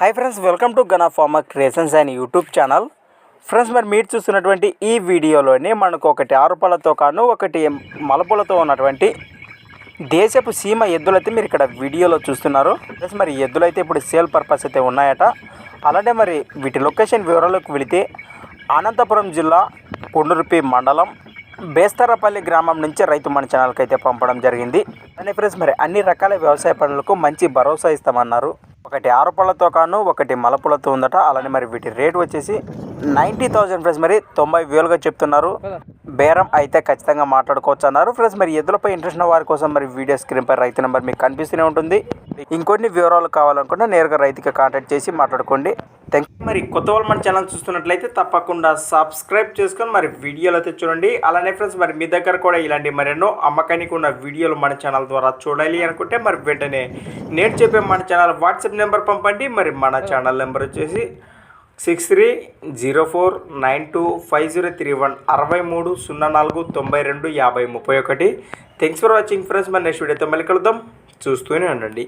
Hi friends welcome to Gana farmer creations and YouTube channel friends మరి మీరు చూస్తున్నటువంటి ఈ వీడియోలోని మనకు ఒకటి ఆరుపలతో కాను ఒకటి మలపులతో ఉన్నటువంటి దేశపు సీమ ఎద్దులైతే మీరు ఇక్కడ వీడియోలో చూస్తున్నారు. ఫ్రెండ్స్ మరి ఎద్దులైతే ఇప్పుడు సేల్ పర్పస్ అయితే ఉన్నాయట. అలానే మరి వీటి లొకేషన్ వివరాలకు వెళితే అనంతపురం జిల్లా కొండరుపి మండలం బేస్తారపల్లి గ్రామం నుంచి రైతు మన ఛానల్కి అయితే పంపడం జరిగింది. అని ఫ్రెండ్స్ మరి అన్ని రకాల వ్యవసాయ పనులకు మంచి భరోసా ఇస్తామన్నారు. ఒకటి ఆరుపళ్ళతో కాను ఒకటి మలపులతో ఉందట. అలానే మరి వీటి రేట్ వచ్చేసి నైంటీ థౌజండ్ ఫ్రెండ్స్. మరి తొంభై వేలుగా చెప్తున్నారు. బేరం అయితే ఖచ్చితంగా మాట్లాడుకోవచ్చు అన్నారు ఫ్రెండ్స్ మరి ఎద్దులపై ఇంట్రెస్ట్ ఉన్న వారి కోసం మరి వీడియో స్క్రీన్పై రైతు నెంబర్ మీకు కనిపిస్తూనే ఉంటుంది. ఇంకొన్ని వివరాలు కావాలనుకుంటే నేరుగా రైతుగా కాంటాక్ట్ చేసి మాట్లాడుకోండి థ్యాంక్ మరి కొత్త వాళ్ళు మన ఛానల్ చూస్తున్నట్లయితే తప్పకుండా సబ్స్క్రైబ్ చేసుకొని మరి వీడియోలు అయితే చూడండి అలానే ఫ్రెండ్స్ మరి మీ దగ్గర కూడా ఇలాంటి మరెన్నో అమ్మకానికి ఉన్న వీడియోలు మన ఛానల్ ద్వారా చూడాలి అనుకుంటే మరి వెంటనే నేను చెప్పే మన ఛానల్ వాట్సాప్ నెంబర్ పంపండి మరి మన ఛానల్ నెంబర్ వచ్చేసి six three zero four nine two five zero three one అరవై మూడు సున్నా నాలుగు తొంభై రెండు యాభై ముప్పై ఒకటి థ్యాంక్స్ ఫర్ వాచింగ్ ఫ్రెండ్స్ మరి నెక్స్ట్ వీడియోతో మళ్ళీ కలుద్దాం చూస్తూనే ఉండండి